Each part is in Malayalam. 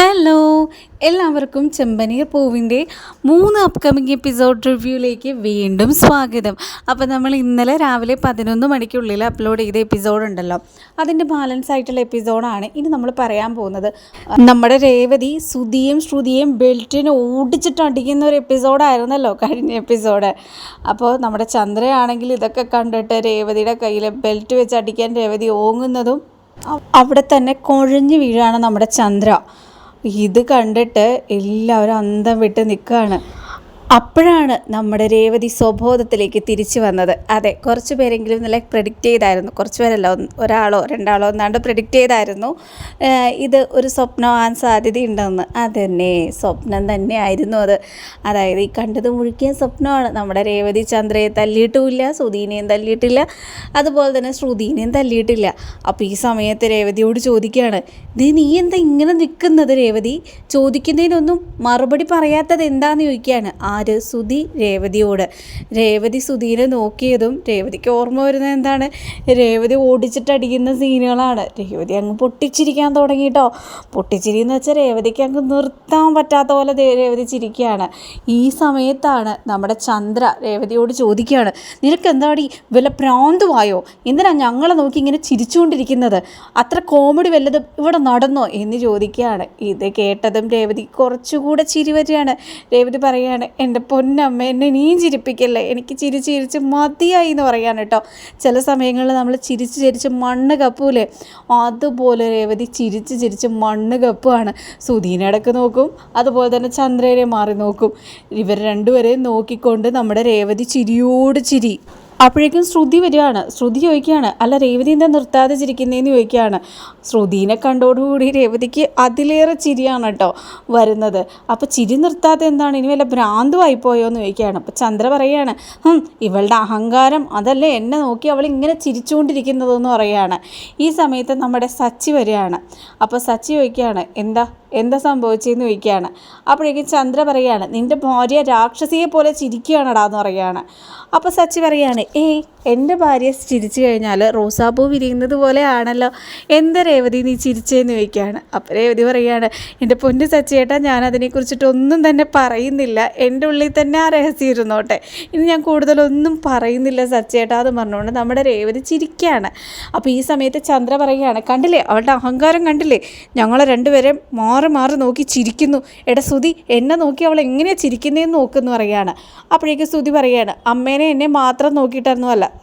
ഹലോ എല്ലാവർക്കും ചെമ്പനീർ പൂവിന്റെ മൂന്ന് അപ്കമിങ് എപ്പിസോഡ് റിവ്യൂയിലേക്ക് വീണ്ടും സ്വാഗതം. അപ്പോൾ നമ്മൾ ഇന്നലെ രാവിലെ പതിനൊന്ന് മണിക്കുള്ളിൽ അപ്ലോഡ് ചെയ്ത എപ്പിസോഡ് ഉണ്ടല്ലോ. അതിന്റെ ബാലൻസ് ആയിട്ടുള്ള എപ്പിസോഡാണ് ഇനി നമ്മൾ പറയാൻ പോകുന്നത്. നമ്മുടെ രേവതി സുതിയും ശ്രുതിയും ബെൽറ്റിന് ഓടിച്ചിട്ട് അടിക്കുന്ന ഒരു എപ്പിസോഡായിരുന്നല്ലോ കഴിഞ്ഞ എപ്പിസോഡ് അപ്പോൾ നമ്മുടെ ചന്ദ്രയാണെങ്കിൽ ഇതൊക്കെ കണ്ടിട്ട് രേവതിയുടെ കയ്യിൽ ബെൽറ്റ് വെച്ച് അടിക്കാൻ രേവതി ഓങ്ങുന്നതും അവിടെ തന്നെ കുഴഞ്ഞു വീഴാണ് നമ്മുടെ ചന്ദ്ര. ഇത് കണ്ടിട്ട് എല്ലാവരും അന്തം വിട്ട് നിൽക്കുകയാണ് അപ്പോഴാണ് നമ്മുടെ രേവതി സ്വബോധത്തിലേക്ക് തിരിച്ചു വന്നത്. അതെ കുറച്ച് പേരെങ്കിലും നല്ല പ്രെഡിക്റ്റ് ചെയ്തായിരുന്നു. കുറച്ച് പേരല്ല ഒരാളോ രണ്ടാളോ എന്നാണ്ട് പ്രെഡിക്റ്റ് ചെയ്തായിരുന്നു. ഇത് ഒരു സ്വപ്നമാകാൻ സാധ്യതയുണ്ടെന്ന്. അതന്നെ സ്വപ്നം തന്നെയായിരുന്നു അത്. അതായത് ഈ കണ്ടത് മുഴുക്കിയ സ്വപ്നമാണ്. നമ്മുടെ രേവതി ചന്ദ്രയെ തല്ലിയിട്ടുമില്ല ശ്രുതിനെയും തല്ലിയിട്ടില്ല അതുപോലെ തന്നെ ശ്രുതിനെയും തല്ലിയിട്ടില്ല. അപ്പോൾ ഈ സമയത്ത് രേവതിയോട് ചോദിക്കുകയാണ് ഇത് നീ എന്താ ഇങ്ങനെ നിൽക്കുന്നത് രേവതി? ചോദിക്കുന്നതിനൊന്നും മറുപടി പറയാത്തത് എന്താണെന്ന് ചോദിക്കുകയാണ്. ആര്? സുധി രേവതിയോട്. രേവതി സുധീനെ നോക്കിയതും രേവതിക്ക് ഓർമ്മ വരുന്നത് എന്താണ്? രേവതി ഓടിച്ചിട്ടടിക്കുന്ന സീനുകളാണ്. രേവതി അങ്ങ് പൊട്ടിച്ചിരിക്കാൻ തുടങ്ങി കേട്ടോ പൊട്ടിച്ചിരി എന്ന് വെച്ചാൽ രേവതിക്ക് അങ്ങ് നിർത്താൻ പറ്റാത്ത പോലെ രേവതി ചിരിക്കുകയാണ്. ഈ സമയത്താണ് നമ്മുടെ ചന്ദ്ര രേവതിയോട് ചോദിക്കുകയാണ് നിനക്ക് എന്താടി വല്ല പ്രാന്തുവായോ എന്തിനാ ഞങ്ങളെ നോക്കി ഇങ്ങനെ ചിരിച്ചുകൊണ്ടിരിക്കുന്നത്? അത്ര കോമഡി വല്ലതും ഇവിടെ നടന്നോ? എന്ന് ചോദിക്കുകയാണ്. ഇത് കേട്ടതും രേവതി കുറച്ചുകൂടെ ചിരി വരികയാണ്. രേവതി പറയാണ് എന്റെ പൊന്നമ്മ എന്നെ നീയും ചിരിപ്പിക്കല്ലേ? എനിക്ക് ചിരിച്ച് ചിരിച്ച് മതിയായി എന്ന് പറയാൻ കേട്ടോ. ചില സമയങ്ങളിൽ നമ്മൾ ചിരിച്ച് ചിരിച്ച് മണ്ണ് കപ്പൂലേ? അതുപോലെ രേവതി ചിരിച്ച് ചിരിച്ച് മണ്ണ് കപ്പുമാണ് സുധീനടക്ക് നോക്കും അതുപോലെ തന്നെ ചന്ദ്രനെ മാറി നോക്കും. ഇവർ രണ്ടുപേരെയും നോക്കിക്കൊണ്ട് നമ്മുടെ രേവതി ചിരിയോട് ചിരി. അപ്പോഴേക്കും ശ്രുതി വരികയാണ്. ശ്രുതി ചോദിക്കുകയാണ് അല്ല രേവതി എന്താ നിർത്താതെ ചിരിക്കുന്നതെന്ന് ചോദിക്കുകയാണ്. ശ്രുതിനെ കണ്ടോടുകൂടി രേവതിക്ക് അതിലേറെ ചിരിയാണ് കേട്ടോ വരുന്നത്. അപ്പോൾ ചിരി നിർത്താതെ എന്താണ്? ഇനി വല്ല ഭ്രാന്തുമായി പോയോ എന്ന് ചോദിക്കുകയാണ്. അപ്പോൾ ചന്ദ്ര പറയുകയാണ് "ഹും, ഇവളുടെ അഹങ്കാരം അതല്ലേ എന്നെ നോക്കി അവൾ ഇങ്ങനെ ചിരിച്ചുകൊണ്ടിരിക്കുന്നതെന്ന് പറയുകയാണ്. ഈ സമയത്ത് നമ്മുടെ സച്ചി വരികയാണ്. അപ്പോൾ സച്ചി ചോദിക്കുകയാണ് എന്താ? എന്താ സംഭവിച്ചതെന്ന് ചോദിക്കുകയാണ്. അപ്പോഴേക്കും ചന്ദ്ര പറയുകയാണ് നിന്റെ ഭാര്യ രാക്ഷസിയെ പോലെ ചിരിക്കുകയാണടാ എന്ന് പറയുകയാണ്. അപ്പോൾ സച്ചി പറയാണ് ഏയ് എന്റെ ഭാര്യ ചിരിച്ചു കഴിഞ്ഞാൽ റോസാപ്പൂ വിരിയുന്നത് പോലെ ആണല്ലോ എന്താ രേവതി നീ ചിരിച്ചേന്ന് ചോദിക്കുകയാണ്. അപ്പം രേവതി പറയുകയാണ് എന്റെ പൊന്നു സച്ചേട്ടാ ഞാൻ അതിനെക്കുറിച്ചിട്ടൊന്നും തന്നെ പറയുന്നില്ല. എന്റെ ഉള്ളിൽ തന്നെ ആ രഹസ്യം ഇരുന്നോട്ടെ. ഇനി ഞാൻ കൂടുതലൊന്നും പറയുന്നില്ല സച്ചേട്ടാ എന്ന് പറഞ്ഞുകൊണ്ട് നമ്മുടെ രേവതി ചിരിക്കുകയാണ്. അപ്പോൾ ഈ സമയത്ത് ചന്ദ്ര പറയുകയാണ് കണ്ടില്ലേ? അവളുടെ അഹങ്കാരം കണ്ടില്ലേ? ഞങ്ങളെ രണ്ടുപേരെ മാറി മാറി നോക്കി ചിരിക്കുന്നു. എടാ സുതി എന്നെ നോക്കി അവൾ എങ്ങനെയാണ് ചിരിക്കുന്നതെന്ന് നോക്കുന്നു പറയുകയാണ്. അപ്പോഴേക്ക് സുതി പറയുകയാണ് അമ്മേനെ എന്നെ മാത്രം നോക്കിയിട്ടൊന്നും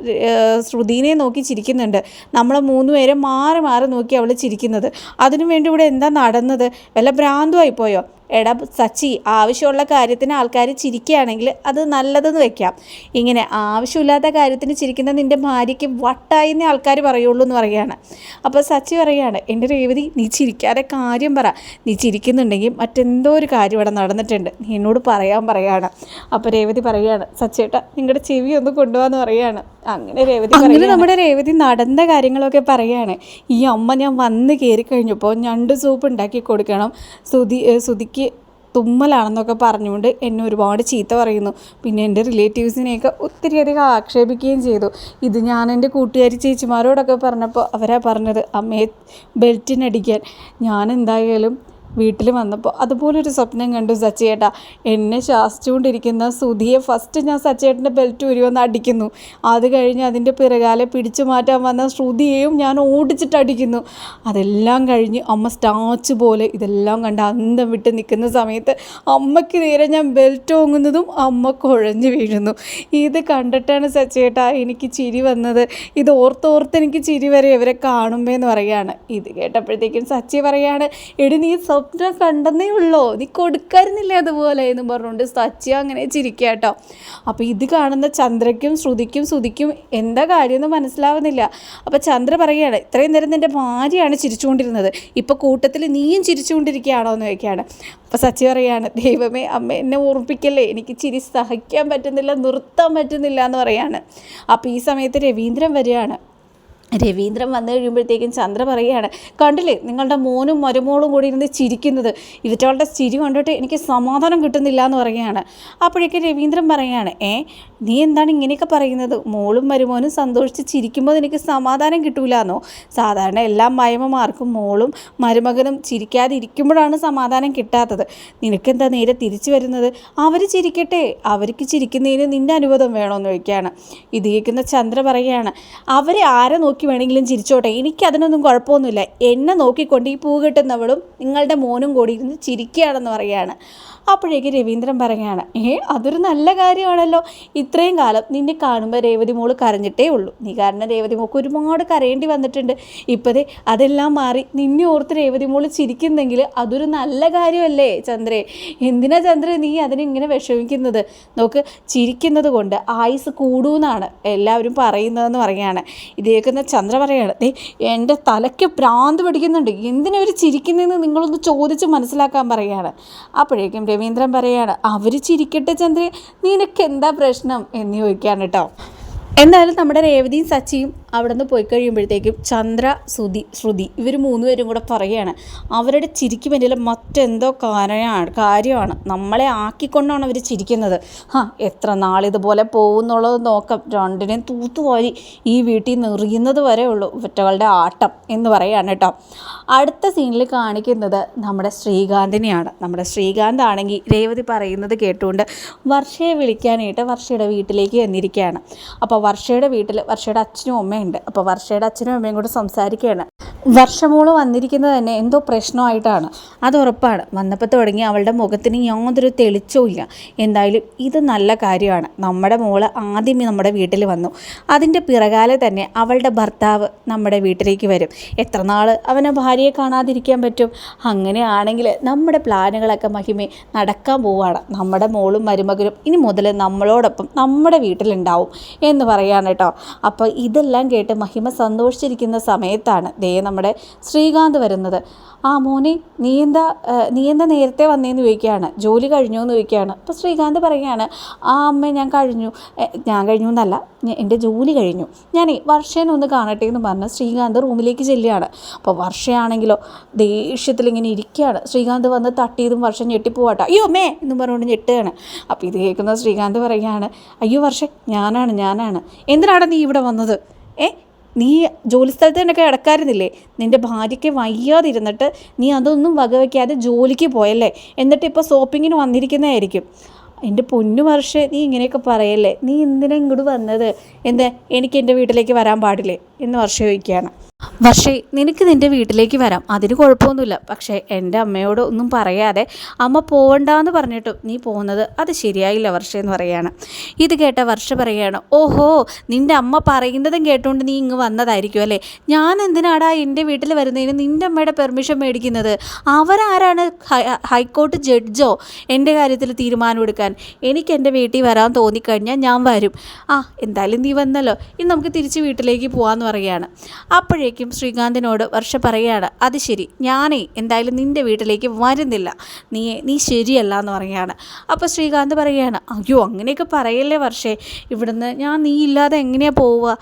ഏഹ് ശ്രുതിനെ നോക്കി ചിരിക്കുന്നുണ്ട്. നമ്മൾ മൂന്ന് പേരെ മാറി മാറി നോക്കി അവൾ ചിരിക്കുന്നത്. അതിനു വേണ്ടി ഇവിടെ എന്താ നടന്നത്? വല്ല ഭ്രാന്തുമായി പോയോ? എടാ സച്ചി ആവശ്യമുള്ള കാര്യത്തിന് ആൾക്കാർ ചിരിക്കുകയാണെങ്കിൽ അത് നല്ലതെന്ന് വെക്കാം. ഇങ്ങനെ ആവശ്യമില്ലാത്ത കാര്യത്തിന് ചിരിക്കുന്ന നിന്റെ ഭാര്യയ്ക്ക് വട്ടായി എന്നേ ആൾക്കാർ പറയുള്ളൂ എന്ന് പറയുകയാണ്. അപ്പോൾ സച്ചി പറയുകയാണ് എന്റെ രേവതി നീ ചിരിക്കാതെ കാര്യം പറ. നീ ചിരിക്കുന്നുണ്ടെങ്കിൽ മറ്റെന്തോ ഒരു കാര്യം ഇവിടെ നടന്നിട്ടുണ്ട്. നീ എന്നോട് പറയാൻ പറയാണ് അപ്പോൾ രേവതി പറയുകയാണ് സച്ചേട്ടാ നിങ്ങളുടെ ചെവി ഒന്ന് കൊണ്ടുപോകാന്ന് പറയാണ് അങ്ങനെ രേവതി അങ്ങനെ നമ്മുടെ രേവതി നടന്ന കാര്യങ്ങളൊക്കെ പറയാണ് ഈ അമ്മ ഞാൻ വന്ന് കയറി കഴിഞ്ഞപ്പോൾ ഞണ്ട് സൂപ്പ് ഉണ്ടാക്കി കൊടുക്കണം. സുതി സുതിക്ക് തുമ്മലാണെന്നൊക്കെ പറഞ്ഞുകൊണ്ട് എന്നെ ഒരുപാട് ചീത്ത പറയുന്നു. പിന്നെ എന്റെ റിലേറ്റീവ്സിനെയൊക്കെ ഒത്തിരിയധികം ആക്ഷേപിക്കുകയും ചെയ്തു. ഇത് ഞാൻ എന്റെ കൂട്ടുകാരി ചേച്ചിമാരോടൊക്കെ പറഞ്ഞപ്പോൾ അവരാ പറഞ്ഞത് അമ്മയെ ബെൽറ്റിനടിക്കാൻ. ഞാൻ എന്തായാലും വീട്ടിൽ വന്നപ്പോൾ അതുപോലൊരു സ്വപ്നം കണ്ടു സച്ചേട്ടാ എന്നെ ശാസിച്ചുകൊണ്ടിരിക്കുന്ന സുധിയെ ഫസ്റ്റ് ഞാൻ സച്ചേട്ടന്റെ ബെൽറ്റ് ഉരുവെന്ന് അടിക്കുന്നു. അത് കഴിഞ്ഞ് അതിന്റെ പിറകാലെ പിടിച്ചു മാറ്റാൻ വന്ന ശ്രുതിയെയും ഞാൻ ഓടിച്ചിട്ട് അടിക്കുന്നു. അതെല്ലാം കഴിഞ്ഞ് അമ്മ സ്റ്റാച്ച് പോലെ ഇതെല്ലാം കണ്ട് അന്തം വിട്ട് നിൽക്കുന്ന സമയത്ത് അമ്മയ്ക്ക് നേരെ ഞാൻ ബെൽറ്റ് ഓങ്ങുന്നതും അമ്മ കുഴഞ്ഞു വീഴുന്നു. ഇത് കണ്ടിട്ടാണ് സച്ചേട്ടാ എനിക്ക് ചിരി വന്നത്. ഇത് ഓർത്തോർത്ത് എനിക്ക് ചിരി വരെ ഇവരെ കാണുമ്പേ എന്ന് പറയുകയാണ്. ഇത് കേട്ടപ്പോഴത്തേക്കും സച്ചി പറയാണ് എടി നീ സ്വപ്നം കണ്ടെന്നേ ഉള്ളോ? നീ കൊടുക്കായിരുന്നില്ലേ അതുപോലെ എന്ന് പറഞ്ഞുകൊണ്ട് സച്ചി അങ്ങനെ ചിരിക്കുക കേട്ടോ അപ്പോൾ ഇത് കാണുന്ന ചന്ദ്രയ്ക്കും ശ്രുതിക്കും ശ്രുതിക്കും എന്താ കാര്യമെന്ന് മനസ്സിലാവുന്നില്ല. അപ്പോൾ ചന്ദ്ര പറയുകയാണ് ഇത്രയും നേരം നിന്റെ ഭാര്യയാണ് ചിരിച്ചുകൊണ്ടിരുന്നത്. ഇപ്പോൾ കൂട്ടത്തിൽ നീയും ചിരിച്ചുകൊണ്ടിരിക്കുകയാണോ? എന്ന് ചോദിക്കുകയാണ്. അപ്പോൾ സച്ചി പറയാണ് ദൈവമേ അമ്മ എന്നെ ഓർമ്മിപ്പിക്കല്ലേ എനിക്ക് ചിരി സഹിക്കാൻ പറ്റുന്നില്ല നിർത്താൻ പറ്റുന്നില്ല എന്ന് പറയാണ് അപ്പോൾ ഈ സമയത്ത് രവീന്ദ്രൻ വരികയാണ് രവീന്ദ്രൻ വന്നു കഴിയുമ്പോഴത്തേക്കും ചന്ദ്ര പറയുകയാണ് കണ്ടില്ലേ നിങ്ങളുടെ മോനും മരുമോളും കൂടി ഇരുന്ന് ചിരിക്കുന്നത്. ഇവറ്റവളുടെ ചിരി കണ്ടിട്ട് എനിക്ക് സമാധാനം കിട്ടുന്നില്ല എന്ന് പറയുകയാണ്. അപ്പോഴേക്കും രവീന്ദ്രൻ പറയുകയാണ് ഏ നീ എന്താണ് ഇങ്ങനെയൊക്കെ പറയുന്നത്? മോളും മരുമോനും സന്തോഷിച്ച് ചിരിക്കുമ്പോൾ എനിക്ക് സമാധാനം കിട്ടൂല എന്നോ സാധാരണ എല്ലാ മയമമാർക്കും മോളും മരുമകനും ചിരിക്കാതിരിക്കുമ്പോഴാണ് സമാധാനം കിട്ടാത്തത്. നിനക്കെന്താ നേരെ തിരിച്ചു വരുന്നത്? അവർ ചിരിക്കട്ടെ. അവർക്ക് ചിരിക്കുന്നതിന് നിന്റെ അനുവാദം വേണമെന്ന് ചോദിക്കുകയാണ്. ഇത് കേൾക്കുന്ന ചന്ദ്ര പറയുകയാണ് അവരെ ആരെ നോക്കി വേണമെങ്കിലും ചിരിച്ചോട്ടെ. എനിക്ക് അതിനൊന്നും കുഴപ്പമൊന്നുമില്ല. എന്നെ നോക്കിക്കൊണ്ട് ഈ പൂ കിട്ടുന്നവളും നിങ്ങളുടെ മോനും കൂടി ഇരുന്ന് ചിരിക്കുകയാണെന്ന് പറയുകയാണ്. അപ്പോഴേക്ക് രവീന്ദ്രൻ പറയുകയാണ് ഏ അതൊരു നല്ല കാര്യമാണല്ലോ. ഇത്രയും കാലം നിന്നെ കാണുമ്പോൾ രേവതി മോൾ കരഞ്ഞിട്ടേ ഉള്ളൂ. നീ കാരണം രേവതി മോൾക്ക് ഒരുപാട് കരയേണ്ടി വന്നിട്ടുണ്ട്. ഇപ്പോഴേ അതെല്ലാം മാറി. നിന്നെ ഓർത്ത് രേവതി മോൾ ചിരിക്കുന്നെങ്കിൽ അതൊരു നല്ല കാര്യമല്ലേ ചന്ദ്രേ? എന്തിനാ ചന്ദ്ര നീ അതിനിങ്ങനെ വിഷമിക്കുന്നത്? നോക്ക് ചിരിക്കുന്നത് കൊണ്ട് ആയുസ് കൂടുമെന്നാണ് എല്ലാവരും പറയുന്നതെന്ന് പറയുകയാണ്. ഇത് കേൾക്കുന്ന ചന്ദ്ര പറയാണ് ദേ എന്റെ തലയ്ക്ക് പ്രാന്ത് പിടിക്കുന്നുണ്ട്. എന്തിനവർ ചിരിക്കുന്നതെന്ന് നിങ്ങളൊന്ന് ചോദിച്ച് മനസ്സിലാക്കാൻ പറയുകയാണ്. അപ്പോഴേക്കും രവീന്ദ്രൻ പറയാണ് അവർ ചിരിക്കട്ടെ ചന്ദ്രൻ നിനക്കെന്താ പ്രശ്നം? എന്ന് ചോദിക്കുകയാണ് കേട്ടോ. എന്തായാലും നമ്മുടെ രേവതിയും സച്ചിയും അവിടെ നിന്ന് പോയി കഴിയുമ്പോഴത്തേക്കും ചന്ദ്ര ശ്രുതി ശ്രുതി ഇവർ മൂന്നുപേരും കൂടെ പറയുകയാണ് അവരുടെ ചിരിക്ക് പിന്നിൽ മറ്റെന്തോ കാര്യമാണ് കാര്യമാണ്. നമ്മളെ ആക്കിക്കൊണ്ടാണ് അവർ ചിരിക്കുന്നത്. ഹാ എത്ര നാളിതുപോലെ പോകുന്നുള്ളത് നോക്കാം. രണ്ടിനെയും തൂത്തുവാരി ഈ വീട്ടിൽ നിറയുന്നത് വരെ ഉള്ളൂ. ഒറ്റകളുടെ ആട്ടം എന്ന് പറയുകയാണ് കേട്ടോ. അടുത്ത സീനിൽ കാണിക്കുന്നത് നമ്മുടെ ശ്രീകാന്തിനെയാണ്. നമ്മുടെ ശ്രീകാന്ത് ആണെങ്കിൽ രേവതി പറയുന്നത് കേട്ടുകൊണ്ട് വർഷയെ വിളിക്കാനായിട്ട് വർഷയുടെ വീട്ടിലേക്ക് വന്നിരിക്കുകയാണ്. അപ്പോൾ വർഷയുടെ വീട്ടിൽ വർഷയുടെ അച്ഛനും അമ്മയുണ്ട്. അപ്പോൾ വർഷയുടെ അച്ഛനും അമ്മയും കൂടെ സംസാരിക്കുകയാണ്. വർഷമോൾ വന്നിരിക്കുന്നത് തന്നെ എന്തോ പ്രശ്നമായിട്ടാണ്. അത് ഉറപ്പാണ്. വന്നപ്പോൾ തുടങ്ങി അവളുടെ മുഖത്തിന് യാതൊരു തെളിച്ചവും ഇല്ല. എന്തായാലും ഇത് നല്ല കാര്യമാണ്. നമ്മുടെ മോൾ ആദ്യമേ നമ്മുടെ വീട്ടിൽ വന്നു. അതിന്റെ പിറകാലെ തന്നെ അവളുടെ ഭർത്താവ് നമ്മുടെ വീട്ടിലേക്ക് വരും. എത്ര നാൾ അവനെ ഭാര്യയെ കാണാതിരിക്കാൻ പറ്റും? അങ്ങനെയാണെങ്കിൽ നമ്മുടെ പ്ലാനുകളൊക്കെ മഹിമേ നടക്കാൻ പോവുകയാണ് നമ്മുടെ മോളും മരുമകനും ഇനി മുതൽ നമ്മളോടൊപ്പം നമ്മുടെ വീട്ടിലുണ്ടാവും എന്ന് പറയാണ് കേട്ടോ. അപ്പോൾ ഇതെല്ലാം കേട്ട് മഹിമ സന്തോഷിച്ചിരിക്കുന്ന സമയത്താണ് ദേ നമ്മുടെ ശ്രീകാന്ത് വരുന്നത്. ആ മോനെ നീ എന്താ നീ എന്താ നേരത്തെ വന്നേന്ന് ചോദിക്കുകയാണ്. ജോലി കഴിഞ്ഞു എന്ന് ചോദിക്കുകയാണ്. അപ്പോൾ ശ്രീകാന്ത് പറയുകയാണ് ആ അമ്മ ഞാൻ കഴിഞ്ഞു. ഞാൻ കഴിഞ്ഞു എന്നല്ല എന്റെ ജോലി കഴിഞ്ഞു. ഞാനേ വർഷേനെ ഒന്ന് കാണട്ടെ എന്ന് പറഞ്ഞ് ശ്രീകാന്ത് റൂമിലേക്ക് ചെല്ലുകയാണ്. അപ്പോൾ വർഷയാണെങ്കിലോ ദേഷ്യത്തിൽ ഇങ്ങനെ ഇരിക്കുകയാണ്. ശ്രീകാന്ത് വന്ന് തട്ടിയതും വർഷം ഞെട്ടിപ്പോവാട്ടോ. അയ്യോ മേ എന്ന് പറഞ്ഞുകൊണ്ട് ഞെട്ടുകയാണ്. അപ്പോൾ ഇത് കേൾക്കുന്ന ശ്രീകാന്ത് പറയുകയാണ് അയ്യോ വർഷം ഞാനാണ് ഞാനാണ്. എന്തിനാണ് നീ ഇവിടെ വന്നത്? ഏ? നീ ജോലി സ്ഥലത്ത് നിന്നൊക്കെ നിന്റെ ഭാര്യയ്ക്ക് വയ്യാതിരുന്നിട്ട് നീ അതൊന്നും വകവയ്ക്കാതെ ജോലിക്ക് പോയല്ലേ? എന്നിട്ട് ഇപ്പോൾ ഷോപ്പിങ്ങിന് വന്നിരിക്കുന്നതായിരിക്കും. എന്റെ പൊന്നു വർഷേ നീ ഇങ്ങനെയൊക്കെ പറയല്ലേ? നീ എന്തിനാ ഇങ്ങോട്ട് വന്നത്? എന്താ? എനിക്ക് എന്റെ വീട്ടിലേക്ക് വരാൻ പാടില്ലേ? എന്ന് വർഷ ചോദിക്കുകയാണ്. വർഷേ നിനക്ക് നിന്റെ വീട്ടിലേക്ക് വരാം. അതിന് കുഴപ്പമൊന്നുമില്ല. പക്ഷേ എന്റെ അമ്മയോട് ഒന്നും പറയാതെ അമ്മ പോവണ്ടെന്ന് പറഞ്ഞിട്ടും നീ പോകുന്നത് അത് ശരിയായില്ല വർഷ എന്ന് പറയാണ് ഇത് കേട്ട വർഷ പറയാണ് ഓഹോ നിന്റെ അമ്മ പറയുന്നതും കേട്ടുകൊണ്ട് നീ ഇങ്ങ് വന്നതായിരിക്കും അല്ലേ? ഞാൻ എന്തിനാടാ എന്റെ വീട്ടിൽ വരുന്നതിന് നിന്റെ അമ്മയുടെ പെർമിഷൻ മേടിക്കുന്നത്? അവരാരാണ് ഹൈക്കോർട്ട് ജഡ്ജോ എന്റെ കാര്യത്തിൽ തീരുമാനം എടുക്കാൻ? എനിക്ക് എന്റെ വീട്ടിൽ വരാൻ തോന്നിക്കഴിഞ്ഞാൽ ഞാൻ വരും. ആ എന്തായാലും നീ വന്നല്ലോ. ഇനി നമുക്ക് തിരിച്ച് വീട്ടിലേക്ക് പോകാമെന്ന് പറയുകയാണ്. അപ്പോഴേക്കും ശ്രീകാന്തിനോട് വർഷ പറയുകയാണ് അത് ശരി ഞാനേ എന്തായാലും നിന്റെ വീട്ടിലേക്ക് വരുന്നില്ല. നീ നീ ശരിയല്ല എന്ന് പറയുകയാണ്. അപ്പോൾ ശ്രീകാന്ത് പറയുകയാണ് അയ്യോ അങ്ങനെയൊക്കെ പറയല്ലേ വർഷേ ഇവിടുന്ന് ഞാൻ നീ ഇല്ലാതെ എങ്ങനെയാണ് പോവുക?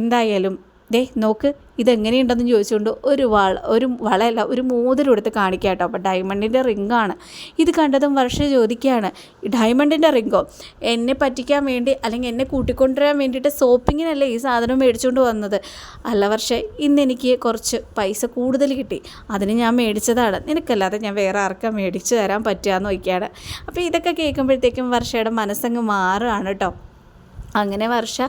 എന്തായാലും ദേ നോക്ക് ഇതെങ്ങനെയുണ്ടെന്ന് ചോദിച്ചുകൊണ്ട് ഒരു വള ഒരു വളയല്ല ഒരു മോതിരം എടുത്ത് കാണിക്കുക കേട്ടോ അപ്പോൾ ഡയമണ്ടിന്റെ റിങ്ങാണ്. ഇത് കണ്ടതും വർഷ ചോദിക്കുകയാണ് ഡയമണ്ടിന്റെ റിങ്ങോ? എന്നെ പറ്റിക്കാൻ വേണ്ടി അല്ലെങ്കിൽ എന്നെ കൂട്ടിക്കൊണ്ടുവരാൻ വേണ്ടിയിട്ട് സോപ്പിങ്ങിനല്ലേ ഈ സാധനം മേടിച്ചുകൊണ്ട് വന്നത്? അല്ല വർഷ ഇന്ന് എനിക്ക് കുറച്ച് പൈസ കൂടുതൽ കിട്ടി. അതിന് ഞാൻ മേടിച്ചതാണ്. നിനക്കല്ലാതെ ഞാൻ വേറെ ആർക്കാ മേടിച്ചു തരാൻ പറ്റുക എന്ന് നോക്കിയാണ് അപ്പോൾ ഇതൊക്കെ കേൾക്കുമ്പോഴത്തേക്കും വർഷയുടെ മനസ്സങ്ങ് മാറുകയാണ് കേട്ടോ അങ്ങനെ വർഷ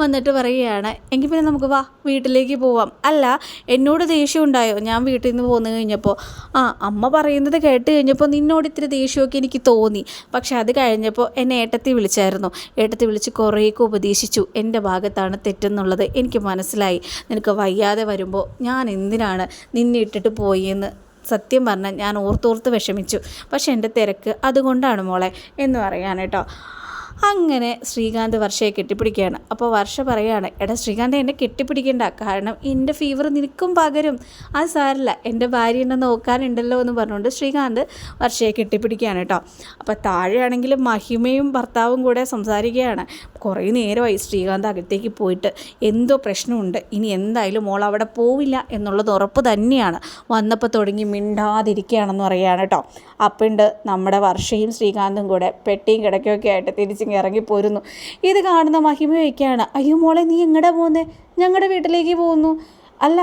വന്നിട്ട് പറയുകയാണ്. എങ്കിൽ പിന്നെ നമുക്ക് വാ വീട്ടിലേക്ക് പോവാം. അല്ല എന്നോട് ദേഷ്യം ഉണ്ടായോ? ഞാൻ വീട്ടിൽ നിന്ന് പോന്നു കഴിഞ്ഞപ്പോൾ. ആ അമ്മ പറയുന്നത് കേട്ട് കഴിഞ്ഞപ്പോൾ നിന്നോട് ഇത്തിരി ദേഷ്യമൊക്കെ എനിക്ക് തോന്നി. പക്ഷെ അത് കഴിഞ്ഞപ്പോൾ എന്നെ ഏട്ടത്തി വിളിച്ചായിരുന്നു. ഏട്ടത്തി വിളിച്ച് കുറേയൊക്കെ ഉപദേശിച്ചു. എന്റെ ഭാഗത്താണ് തെറ്റെന്നുള്ളത് എനിക്ക് മനസ്സിലായി. നിനക്ക് വയ്യാതെ വരുമ്പോൾ ഞാൻ എന്തിനാണ് നിന്നെ ഇട്ടിട്ട് പോയി സത്യം പറഞ്ഞാൽ ഞാൻ ഓർത്തോർത്ത് വിഷമിച്ചു. പക്ഷെ എന്റെ തിരക്ക് അതുകൊണ്ടാണ് മോളെ എന്ന് പറയാൻ കേട്ടോ. അങ്ങനെ ശ്രീകാന്ത് വർഷയെ കെട്ടിപ്പിടിക്കുകയാണ്. അപ്പോൾ വർഷ പറയുകയാണ് എടാ ശ്രീകാന്ത് എന്നെ കെട്ടിപ്പിടിക്കേണ്ട. കാരണം എന്റെ ഫീവർ നിനക്കും പകരും. അത് സാരില്ല എന്റെ ഭാര്യ എന്നെ നോക്കാനുണ്ടല്ലോ എന്ന് പറഞ്ഞുകൊണ്ട് ശ്രീകാന്ത് വർഷയെ കെട്ടിപ്പിടിക്കുകയാണ് കേട്ടോ അപ്പോൾ താഴെയാണെങ്കിൽ മഹിമയും ഭർത്താവും കൂടെ സംസാരിക്കുകയാണ്. കുറേ നേരമായി ശ്രീകാന്ത് അകത്തേക്ക് പോയിട്ട് എന്തോ പ്രശ്നമുണ്ട്. ഇനി എന്തായാലും മോൾ അവിടെ പോവില്ല എന്നുള്ളത് ഉറപ്പ് തന്നെയാണ്. വന്നപ്പോൾ തുടങ്ങി മിണ്ടാതിരിക്കുകയാണെന്ന് പറയുകയാണ് കേട്ടോ അപ്പുണ്ട് നമ്മുടെ വർഷയും ശ്രീകാന്തും കൂടെ പെട്ടിയും കിടക്കുകയൊക്കെ ആയിട്ട് തിരിച്ചിങ്ങ് ഇറങ്ങിപ്പോരുന്നു. ഇത് കാണുന്ന മഹിമയൊക്കെയാണ്. അയ്യോ മോളെ നീ എങ്ങടെ പോകുന്നേ ഞങ്ങളുടെ വീട്ടിലേക്ക് പോകുന്നു അല്ല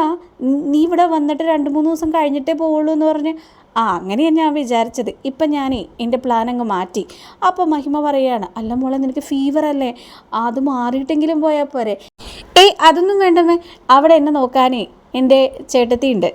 നീ ഇവിടെ വന്നിട്ട് രണ്ട് മൂന്ന് ദിവസം കഴിഞ്ഞിട്ടേ പോവുള്ളൂ എന്ന് പറഞ്ഞ്. ആ അങ്ങനെയാണ് ഞാൻ വിചാരിച്ചത്. ഇപ്പം ഞാനേ എന്റെ പ്ലാൻ അങ്ങ് മാറ്റി. അപ്പോൾ മഹിമ പറയുകയാണ് അല്ല മോളെ നിനക്ക് ഫീവർ അല്ലേ? അത് മാറിയിട്ടെങ്കിലും പോയാൽ പോരെ. ഏയ് അതൊന്നും വേണ്ടമേ അവിടെ എന്നെ നോക്കാനേ. എന്റെ ചേട്ടത്തിയുണ്ട്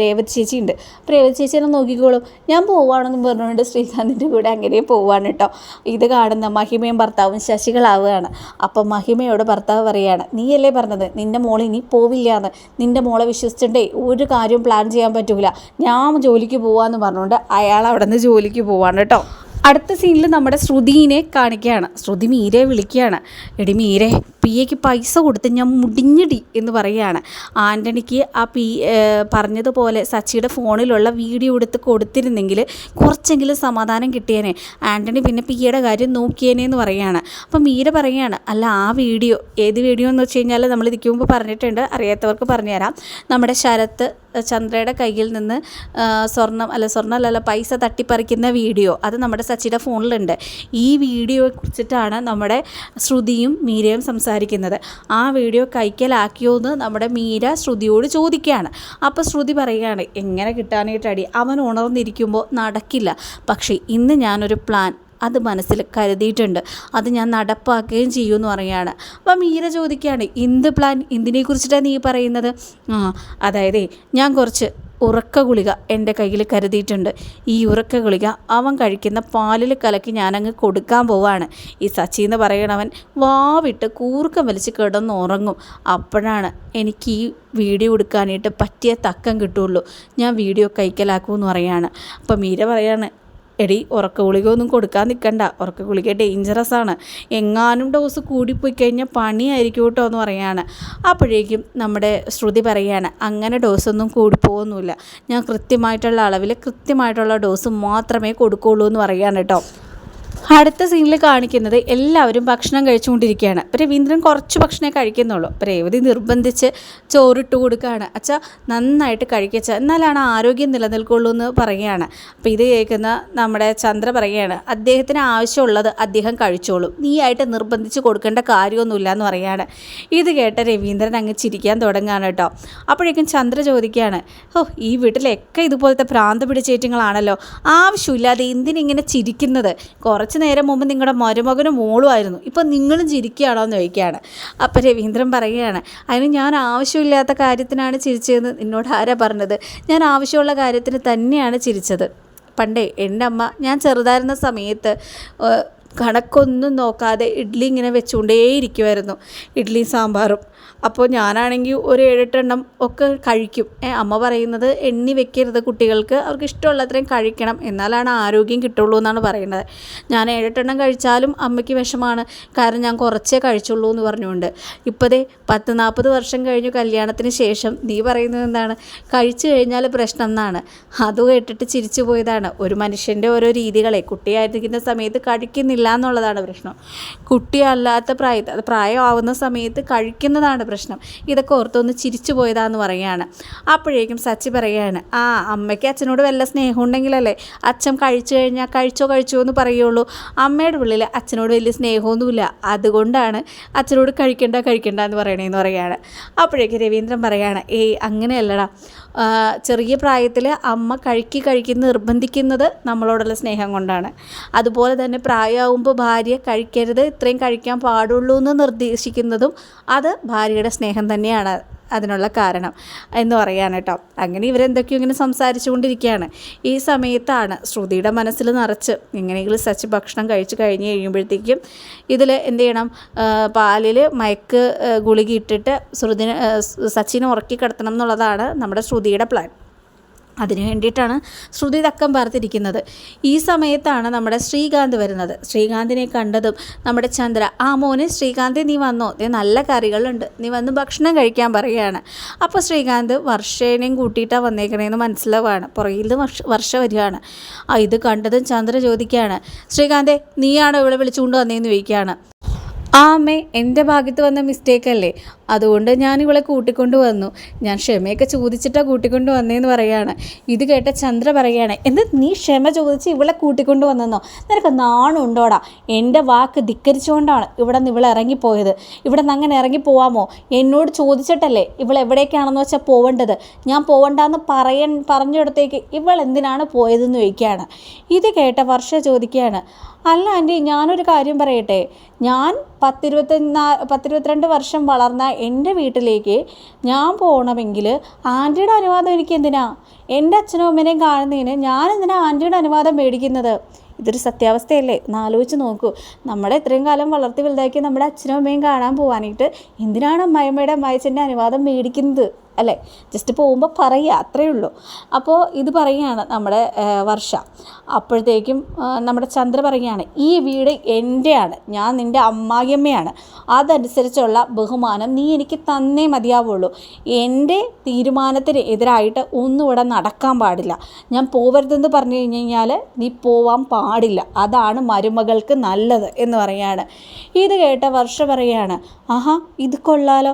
രേവതി ചേച്ചിയുണ്ട്. അപ്പോൾ രേവതി ചേച്ചിനെ നോക്കിക്കോളും. ഞാൻ പോവുകയാണെന്ന് പറഞ്ഞുകൊണ്ട് ശ്രീകാന്തിന്റെ കൂടെ അങ്ങനെ പോവാണ് കേട്ടോ. ഇത് കാണുന്ന മഹിമയും ഭർത്താവും ശശികളാവുകയാണ്. അപ്പം മഹിമയോട് ഭർത്താവ് പറയുകയാണ് നീയല്ലേ പറഞ്ഞത്? നിന്റെ മോൾ ഇനി പോവില്ല എന്ന് നിന്റെ മോളെ വിശ്വസിച്ചിട്ടേ ഒരു കാര്യവും പ്ലാൻ ചെയ്യാൻ പറ്റൂല. ഞാൻ ജോലിക്ക് പോവാന്ന് പറഞ്ഞുകൊണ്ട് അയാൾ അവിടെ നിന്ന് ജോലിക്ക് പോവാണ് കേട്ടോ. അടുത്ത സീനിൽ നമ്മുടെ ശ്രുതിനെ കാണിക്കുകയാണ്. ശ്രുതി മീരെ വിളിക്കുകയാണ്. എടി മീരെ പി എക്ക് പൈസ കൊടുത്ത് ഞാൻ മുടിഞ്ഞിടി എന്ന് പറയുകയാണ്. ആന്റണിക്ക് ആ പി പറഞ്ഞതുപോലെ സച്ചിയുടെ ഫോണിലുള്ള വീഡിയോ എടുത്ത് കൊടുത്തിരുന്നെങ്കിൽ കുറച്ചെങ്കിലും സമാധാനം കിട്ടിയേനെ. ആന്റണി പിന്നെ പി എയുടെ കാര്യം നോക്കിയേനെ എന്ന് പറയുകയാണ്. അപ്പം മീര പറയുകയാണ് അല്ല ആ വീഡിയോ ഏത് വീഡിയോ എന്ന് വെച്ച് കഴിഞ്ഞാൽ നമ്മൾ ഇതിക്ക് മുമ്പ് പറഞ്ഞിട്ടുണ്ട് അറിയാത്തവർക്ക് പറഞ്ഞുതരാം. നമ്മുടെ ശരത്ത് ചന്ദ്രയുടെ കയ്യിൽ നിന്ന് സ്വർണം അല്ല സ്വർണം അല്ലല്ല പൈസ തട്ടിപ്പറിക്കുന്ന വീഡിയോ അത് നമ്മുടെ സച്ചിയുടെ ഫോണിലുണ്ട്. ഈ വീഡിയോയെ കുറിച്ചിട്ടാണ് നമ്മുടെ ശ്രുതിയും മീരയും സംസാരിക്കുന്നത്. ആ വീഡിയോ കൈക്കലാക്കിയോ എന്ന് നമ്മുടെ മീര ശ്രുതിയോട് ചോദിക്കുകയാണ്. അപ്പോൾ ശ്രുതി പറയുകയാണ് എങ്ങനെ കിട്ടാനായിട്ടടി അവൻ ഉണർന്നിരിക്കുമ്പോൾ നടക്കില്ല. പക്ഷേ ഇന്ന് ഞാനൊരു പ്ലാൻ അത് മനസ്സിൽ കരുതിയിട്ടുണ്ട്. അത് ഞാൻ നടപ്പാക്കുകയും ചെയ്യുമെന്ന് പറയുകയാണ്. അപ്പം മീര ചോദിക്കുകയാണ് എന്ത് പ്ലാൻ? എന്തിനെ കുറിച്ചിട്ടാണ് നീ പറയുന്നത്? ആ അതായത് ഞാൻ കുറച്ച് ഉറക്ക ഗുളിക എന്റെ കയ്യിൽ കരുതിയിട്ടുണ്ട്. ഈ ഉറക്ക ഗുളിക അവൻ കഴിക്കുന്ന പാലിൽ കലക്കി ഞാനങ്ങ് കൊടുക്കാൻ പോവാണ്. ഈ സച്ചി എന്ന് പറയണവൻ വാവിട്ട് കൂർക്കം വലിച്ച് കിടന്നുറങ്ങും അപ്പോഴാണ് എനിക്ക് ഈ വീഡിയോ എടുക്കാനായിട്ട് പറ്റിയ തക്കം കിട്ടുള്ളൂ. ഞാൻ വീഡിയോ കൈക്കലാക്കുമെന്ന് പറയാണ്. അപ്പം മീര പറയാണ് എടി ഉറക്ക ഗുളിക ഒന്നും കൊടുക്കാൻ നിൽക്കണ്ട ഉറക്ക ഗുളിക ഡേഞ്ചറസ് ആണ്. എങ്ങാനും ഡോസ് കൂടിപ്പോയി കഴിഞ്ഞാൽ പണിയായിരിക്കും കേട്ടോ എന്ന് പറയാണ്. അപ്പോഴേക്കും നമ്മുടെ ശ്രുതി പറയാണ് അങ്ങനെ ഡോസൊന്നും കൂടിപ്പോകുന്നില്ല ഞാൻ കൃത്യമായിട്ടുള്ള അളവിൽ കൃത്യമായിട്ടുള്ള ഡോസ് മാത്രമേ കൊടുക്കുകയുള്ളൂ എന്ന് പറയാണ് കേട്ടോ. അടുത്ത സീനിൽ കാണിക്കുന്നത് എല്ലാവരും ഭക്ഷണം കഴിച്ചുകൊണ്ടിരിക്കുകയാണ്. രവീന്ദ്രൻ കുറച്ച് ഭക്ഷണമേ കഴിക്കുന്നുള്ളൂ. അപ്പോൾ രേവതി നിർബന്ധിച്ച് ചോറിട്ട് കൊടുക്കുകയാണ്. അച്ഛാ നന്നായിട്ട് കഴിക്കച്ച എന്നാലാണ് ആരോഗ്യം നിലനിൽക്കുള്ളൂ എന്ന് പറയുകയാണ്. അപ്പോൾ ഇത് കേൾക്കുന്ന നമ്മുടെ ചന്ദ്ര പറയുകയാണ് അദ്ദേഹത്തിന് ആവശ്യമുള്ളത് അദ്ദേഹം കഴിച്ചോളും. ആയിട്ട് നിർബന്ധിച്ച് കൊടുക്കേണ്ട കാര്യമൊന്നുമില്ല എന്ന് പറയുകയാണ്. ഇത് കേട്ട രവീന്ദ്രൻ അങ്ങ് ചിരിക്കാൻ തുടങ്ങുകയാണ് കേട്ടോ. അപ്പോഴേക്കും ചന്ദ്ര ചോദിക്കുകയാണ് ഓ ഈ വീട്ടിലൊക്കെ ഇതുപോലത്തെ ഭ്രാന്ത് പിടിച്ചേറ്റങ്ങളാണല്ലോ ആവശ്യമില്ലാതെ എന്തിനിങ്ങനെ ചിരിക്കുന്നത്? കുറച്ച് നേരം മുമ്പ് നിങ്ങളുടെ മരുമകനും മോളുമായിരുന്നു ഇപ്പം നിങ്ങളും ചിരിക്കുകയാണോ എന്ന് ചോദിക്കുകയാണ്. അപ്പം രവീന്ദ്രൻ പറയുകയാണ് അതിന് ഞാൻ ആവശ്യമില്ലാത്ത കാര്യത്തിനാണ് ചിരിച്ചതെന്ന് എന്നോട് ആരാ പറഞ്ഞത്? ഞാൻ ആവശ്യമുള്ള കാര്യത്തിന് തന്നെയാണ് ചിരിച്ചത്. പണ്ടേ എന്റെ അമ്മ ഞാൻ ചെറുതായിരുന്ന സമയത്ത് കണക്കൊന്നും നോക്കാതെ ഇഡ്ഡലി ഇങ്ങനെ വെച്ചുകൊണ്ടേയിരിക്കുമായിരുന്നു ഇഡ്ഡലി സാമ്പാറും. അപ്പോൾ ഞാനാണെങ്കിൽ ഒരു ഏഴെട്ടെണ്ണം ഒക്കെ കഴിക്കും. അമ്മ പറയുന്നത് എണ്ണി വെക്കരുത് കുട്ടികൾക്ക്. അവർക്ക് ഇഷ്ടമുള്ളത്രയും കഴിക്കണം. എന്നാലാണ് ആരോഗ്യം കിട്ടുള്ളൂ എന്നാണ് പറയുന്നത്. ഞാൻ ഏഴെട്ടെണ്ണം കഴിച്ചാലും അമ്മയ്ക്ക് വിഷമാണ്. കാരണം ഞാൻ കുറച്ചേ കഴിച്ചുള്ളൂ എന്ന് പറഞ്ഞുകൊണ്ട്. ഇപ്പോഴേ പത്ത് നാൽപ്പത് വർഷം കഴിഞ്ഞു കല്യാണത്തിന് ശേഷം നീ പറയുന്നത് എന്താണ്? കഴിച്ചു കഴിഞ്ഞാൽ പ്രശ്നം എന്നാണ്. അത് കേട്ടിട്ട് ചിരിച്ചു പോയതാണ്. ഒരു മനുഷ്യന്റെ ഓരോ രീതികളെ കുട്ടിയായിരിക്കുന്ന സമയത്ത് കഴിക്കുന്നില്ല. എന്നുള്ളതാണ് പ്രശ്നം. കുട്ടിയല്ലാത്ത അത് പ്രായമാവുന്ന സമയത്ത് കഴിക്കുന്നതാണ് പ്രശ്നം. ഇതൊക്കെ ഓർത്തൊന്ന് ചിരിച്ചു പോയതാന്ന് പറയുകയാണ്. അപ്പോഴേക്കും സച്ചി പറയുകയാണ് ആ അമ്മയ്ക്ക് അച്ഛനോട് വല്ല സ്നേഹം ഉണ്ടെങ്കിലല്ലേ അച്ഛൻ കഴിച്ചു കഴിഞ്ഞാൽ കഴിച്ചോ കഴിച്ചോ എന്ന് പറയുള്ളൂ. അമ്മയുടെ ഉള്ളിൽ അച്ഛനോട് വലിയ സ്നേഹമൊന്നുമില്ല. അതുകൊണ്ടാണ് അച്ഛനോട് കഴിക്കണ്ട കഴിക്കണ്ട എന്ന് പറയണേന്ന് പറയുകയാണ്. അപ്പോഴേക്കും രവീന്ദ്രൻ പറയുകയാണ് ഏയ് അങ്ങനെയല്ലടാ. ചെറിയ പ്രായത്തിൽ അമ്മ കഴിക്കി കഴുക്കി നിർബന്ധിക്കുന്നത് നമ്മളോടുള്ള സ്നേഹം കൊണ്ടാണ്. അതുപോലെ തന്നെ പ്രായമാകുമ്പോൾ ഭാര്യ കഴിക്കരുത് ഇത്രയും കഴിക്കാൻ പാടുള്ളൂ എന്ന് നിർദ്ദേശിക്കുന്നതും അത് ഭാര്യയുടെ സ്നേഹം തന്നെയാണ്. അതിനുള്ള കാരണം എന്ന് പറയാൻ കേട്ടോ. അങ്ങനെ ഇവരെന്തൊക്കെയോ ഇങ്ങനെ സംസാരിച്ചുകൊണ്ടിരിക്കുകയാണ് ഈ സമയത്താണ് ശ്രുതിയുടെ മനസ്സിൽ നിറച്ച് എങ്ങനെയെങ്കിലും സച്ച് ഭക്ഷണം കഴിച്ച് കഴിഞ്ഞ് കഴിയുമ്പോഴത്തേക്കും ഇതിൽ എന്ത് ചെയ്യണം? പാലിൽ മയക്ക് ഗുളിക ഇട്ടിട്ട് ശ്രുതിനെ സച്ചിനെ ഉറക്കി കിടത്തണം എന്നുള്ളതാണ് നമ്മുടെ ശ്രുതിയുടെ പ്ലാൻ അതിനു വേണ്ടിയിട്ടാണ് ശ്രുതി തക്കം പാർത്തിരിക്കുന്നത്. ഈ സമയത്താണ് നമ്മുടെ ശ്രീകാന്ത് വരുന്നത്. ശ്രീകാന്തിനെ കണ്ടതും നമ്മുടെ ചന്ദ്ര ആ മോനെ ശ്രീകാന്ത് നീ വന്നോ? ദേ നല്ല കറികളുണ്ട്. നീ വന്ന് ഭക്ഷണം കഴിക്കാൻ പറയുകയാണ്. അപ്പോൾ ശ്രീകാന്ത് വർഷേനെയും കൂട്ടിയിട്ടാണ് വന്നേക്കണേന്ന് മനസ്സിലാവുകയാണ് പുറകിൽ വർഷ വർഷ വരികയാണ്. ആ ഇത് കണ്ടതും ചന്ദ്ര ചോദിക്കുകയാണ് ശ്രീകാന്തെ നീയാണോ ഇവിടെ വിളിച്ചുകൊണ്ട് വന്നേന്ന് ചോദിക്കുകയാണ്. ആ അമ്മേ എന്റെ ഭാഗത്ത് വന്ന മിസ്റ്റേക്ക് അല്ലേ? അതുകൊണ്ട് ഞാൻ ഇവളെ കൂട്ടിക്കൊണ്ട് വന്നു. ഞാൻ ക്ഷമയൊക്കെ ചോദിച്ചിട്ടാണ് കൂട്ടിക്കൊണ്ട് വന്നതെന്ന് പറയാണ്. ഇത് കേട്ട ചന്ദ്ര പറയാണ് എന്ത് നീ ക്ഷമ ചോദിച്ച് ഇവളെ കൂട്ടിക്കൊണ്ട് വന്നെന്നോ? നിനക്ക് നാണുണ്ടോടാ? എന്റെ വാക്ക് ധിക്കരിച്ചുകൊണ്ടാണ് ഇവിടെ നിന്ന് ഇവളെ ഇറങ്ങിപ്പോയത്. ഇവിടെ നിന്ന് അങ്ങനെ ഇറങ്ങിപ്പോവാമോ? എന്നോട് ചോദിച്ചിട്ടല്ലേ ഇവൾ എവിടേക്കാണെന്ന് വെച്ചാൽ പോവേണ്ടത്? ഞാൻ പോവണ്ടെന്ന് പറയൻ പറഞ്ഞിടത്തേക്ക് ഇവൾ എന്തിനാണ് പോയതെന്ന് ചോദിക്കുകയാണ്. ഇത് കേട്ട വർഷ ചോദിക്കുകയാണ് അല്ല ആന്റി ഞാനൊരു കാര്യം പറയട്ടെ? ഞാൻ പത്തിരുപത്തിനാ പത്തിരുപത്തിരണ്ട് വർഷം വളർന്ന എന്റെ വീട്ടിലേക്ക് ഞാൻ പോകണമെങ്കിൽ ആന്റിയുടെ അനുവാദം എനിക്ക് എന്തിനാ എന്റെ അച്ഛനും അമ്മേനെയും കാണുന്നതിന് ഞാൻ എന്തിനാ ആന്റിയുടെ അനുവാദം മേടിക്കുന്നത്? ഇതൊരു സത്യാവസ്ഥയല്ലേ? ഒന്ന് ആലോചിച്ച് നോക്കൂ. നമ്മളെ ഇത്രയും കാലം വളർത്തി വലുതാക്കി നമ്മുടെ അച്ഛനും അമ്മയും കാണാൻ പോകാനായിട്ട് എന്തിനാണ് അമ്മായിമ്മയുടെ അമ്മായിച്ചന്റെ അനുവാദം മേടിക്കുന്നത്? അല്ലേ? ജസ്റ്റ് പോകുമ്പോൾ പറയുക അത്രയേ ഉള്ളൂ. അപ്പോൾ ഇത് പറയുകയാണ് നമ്മുടെ വർഷ. അപ്പോഴത്തേക്കും നമ്മുടെ ചന്ദ്ര പറയുകയാണ് ഈ വീട് എന്റെയാണ് ഞാൻ നിന്റെ അമ്മായിയമ്മയാണ്. അതനുസരിച്ചുള്ള ബഹുമാനം നീ എനിക്ക് തന്നേ മതിയാവുള്ളൂ. എന്റെ തീരുമാനത്തിന് എതിരായിട്ട് ഒന്നും ഇവിടെ നടക്കാൻ പാടില്ല. ഞാൻ പോവരുതെന്ന് പറഞ്ഞു കഴിഞ്ഞ് കഴിഞ്ഞാൽ നീ പോവാൻ പാടില്ല. അതാണ് മരുമകൾക്ക് നല്ലത് എന്ന് പറയാണ് ഇത് കേട്ട വർഷ പറയാണ് ആഹാ ഇത് കൊള്ളാലോ.